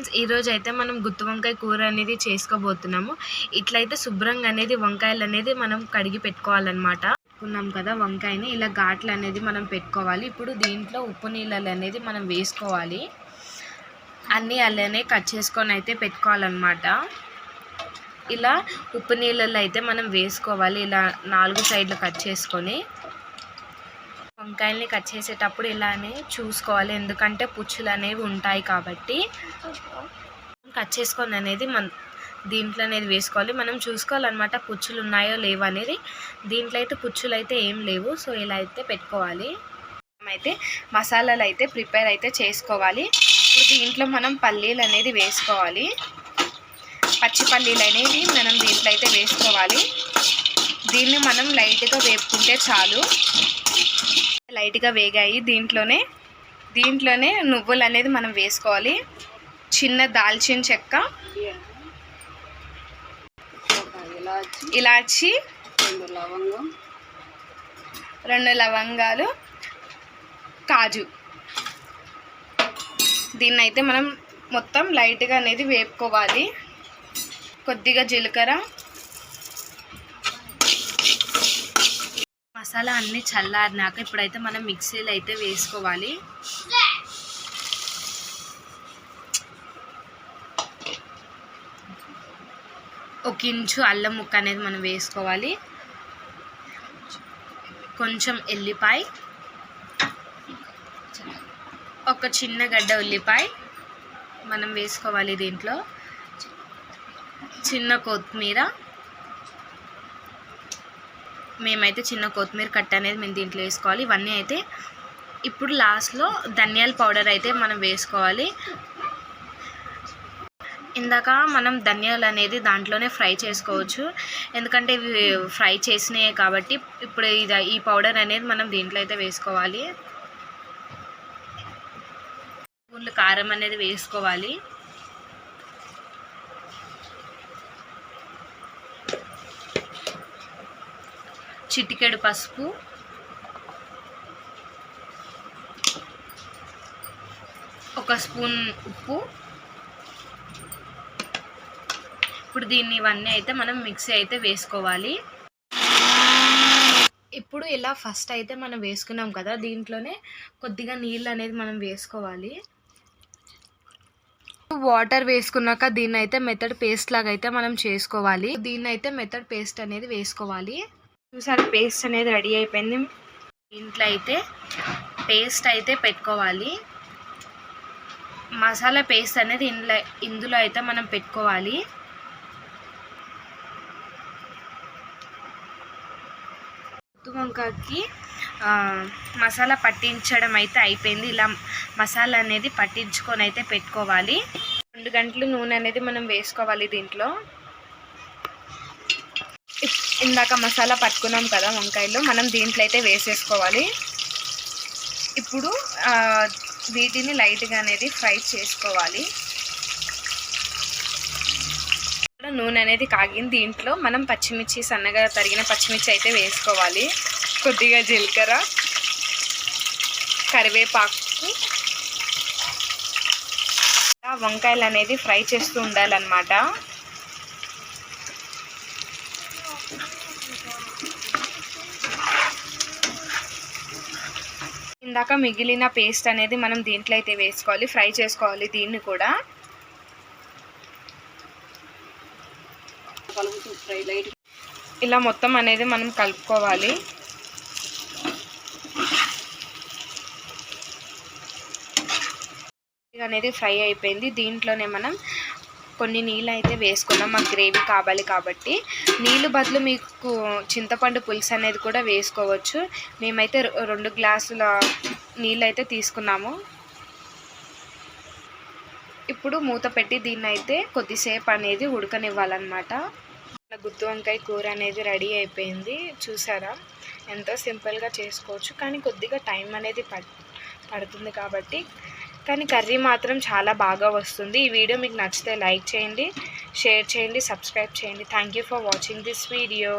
Friends ఈరోజు అయితే మనం గుత్తి వంకాయ కూర అనేది చేసుకోబోతున్నాము. ఇట్లయితే శుభ్రంగా అనేది వంకాయలు అనేది మనం కడిగి పెట్టుకోవాలన్నమాట. పెట్టుకున్నాం కదా వంకాయని ఇలా ఘాట్లు అనేది మనం పెట్టుకోవాలి. ఇప్పుడు దీంట్లో ఉప్పు నీళ్ళలు అనేది మనం వేసుకోవాలి. అన్నీ అలానే కట్ చేసుకొని అయితే పెట్టుకోవాలన్నమాట. ఇలా ఉప్పు నీళ్ళల్లో అయితే మనం వేసుకోవాలి. ఇలా నాలుగు సైడ్లు కట్ చేసుకొని. వంకాయల్ని కట్ చేసేటప్పుడు ఇలానే చూసుకోవాలి. ఎందుకంటే పుచ్చులు అనేవి ఉంటాయి కాబట్టి. కట్ చేసుకొని అనేది మన దీంట్లో అనేది వేసుకోవాలి. మనం చూసుకోవాలన్నమాట పుచ్చులు ఉన్నాయో లేవో అనేది. దీంట్లో అయితే పుచ్చులు అయితే ఏం లేవు. సో ఇలా అయితే పెట్టుకోవాలి. అయితే మసాలాలు అయితే ప్రిపేర్ అయితే చేసుకోవాలి. ఇప్పుడు దీంట్లో మనం పల్లీలు అనేది వేసుకోవాలి. పచ్చి పల్లీలు అనేవి మనం దీంట్లో అయితే వేసుకోవాలి. దీన్ని మనం లైట్గా వేపుకుంటే చాలు. లైట్గా వేగాయి దీంట్లోనే. దీంట్లోనే నువ్వులు అనేది మనం వేసుకోవాలి. చిన్న దాల్చిన చెక్క. ఇలాచి. లవంగం రెండు లవంగాలు. కాజు. దీన్ని అయితే మనం మొత్తం లైట్గా అనేది వేపుకోవాలి. కొద్దిగా జీలకర్ర. మసాలా అన్నీ చల్లారినాక ఇప్పుడైతే మనం మిక్సీలో అయితే వేసుకోవాలి. ఒక ఇంచు అల్లం ముక్క అనేది మనం వేసుకోవాలి. కొంచెం ఎల్లిపాయ. ఒక చిన్న గడ్డ ఉల్లిపాయ మనం వేసుకోవాలి దీంట్లో. చిన్న కొత్తిమీర. మేమైతే చిన్న కొత్తిమీర కట్ట అనేది మేము దీంట్లో వేసుకోవాలి. ఇవన్నీ అయితే ఇప్పుడు లాస్ట్లో ధనియాల పౌడర్ అయితే మనం వేసుకోవాలి. ఇందాక మనం ధనియాలు అనేది దాంట్లోనే ఫ్రై చేసుకోవచ్చు. ఎందుకంటే ఇవి ఫ్రై చేసినాయి కాబట్టి ఇప్పుడు ఇది ఈ పౌడర్ అనేది మనం దీంట్లో అయితే వేసుకోవాలి. స్పూన్లు కారం అనేది వేసుకోవాలి. చిటికెడు పసుపు. ఒక స్పూన్ ఉప్పు. ఇప్పుడు దీన్ని ఇవన్నీ అయితే మనం మిక్సీ అయితే వేసుకోవాలి. ఇప్పుడు ఇలా ఫస్ట్ అయితే మనం వేసుకున్నాం కదా దీంట్లోనే కొద్దిగా నీళ్ళు అనేది మనం వేసుకోవాలి. వాటర్ వేసుకున్నాక దీన్ని అయితే మెథడ్ పేస్ట్ లాగా అయితే మనం చేసుకోవాలి. దీన్ని అయితే మెథడ్ పేస్ట్ అనేది వేసుకోవాలి. చూసారు పేస్ట్ అనేది రెడీ అయిపోయింది. దీంట్లో అయితే పేస్ట్ అయితే పెట్టుకోవాలి. మసాలా పేస్ట్ అనేది ఇందులో ఇందులో అయితే మనం పెట్టుకోవాలి. గుత్తి వంకాయకి మసాలా పట్టించడం అయితే అయిపోయింది. ఇలా మసాలా అనేది పట్టించుకొని అయితే పెట్టుకోవాలి. రెండు గంటలు నూనె అనేది మనం వేసుకోవాలి దీంట్లో. ఇందాక మసాలా పట్టుకున్నాం కదా వంకాయలో మనం దీంట్లో అయితే వేసేసుకోవాలి. ఇప్పుడు వీటిని లైట్గా అనేది ఫ్రై చేసుకోవాలి. నూనె అనేది కాగింది దీంట్లో మనం పచ్చిమిర్చి సన్నగా తరిగిన పచ్చిమిర్చి అయితే వేసుకోవాలి. కొద్దిగా జీలకర్ర కరివేపాకు. వంకాయలు అనేది ఫ్రై చేస్తూ ఉండాలన్నమాట. ఇందాక మిగిలిన పేస్ట్ అనేది మనం దీంట్లో అయితే వేసుకోవాలి ఫ్రై చేసుకోవాలి దీన్ని కూడా. ఇలా మొత్తం అనేది మనం కలుపుకోవాలి. అనేది ఫ్రై అయిపోయింది. దీంట్లోనే మనం కొన్ని నీళ్ళు అయితే వేసుకున్నాం. మాకు గ్రేవీ కావాలి కాబట్టి. నీళ్ళు బదులు మీకు చింతపండు పులుసు అనేది కూడా వేసుకోవచ్చు. మేమైతే రెండు గ్లాసుల నీళ్ళు అయితే తీసుకున్నాము. ఇప్పుడు మూత పెట్టి దీన్ని అయితే కొద్దిసేపు అనేది ఉడకనివ్వాలన్నమాట. గుత్తి వంకాయ కూర అనేది రెడీ అయిపోయింది. చూసారా? ఎంతో సింపుల్గా చేసుకోవచ్చు. కానీ కొద్దిగా టైం అనేది పడుతుంది కాబట్టి కానీ కర్రీ మాత్రం చాలా బాగా వస్తుంది. ఈ వీడియో మీకు నచ్చితే లైక్ చేయండి షేర్ చేయండి సబ్స్క్రైబ్ చేయండి. Thank for watching this video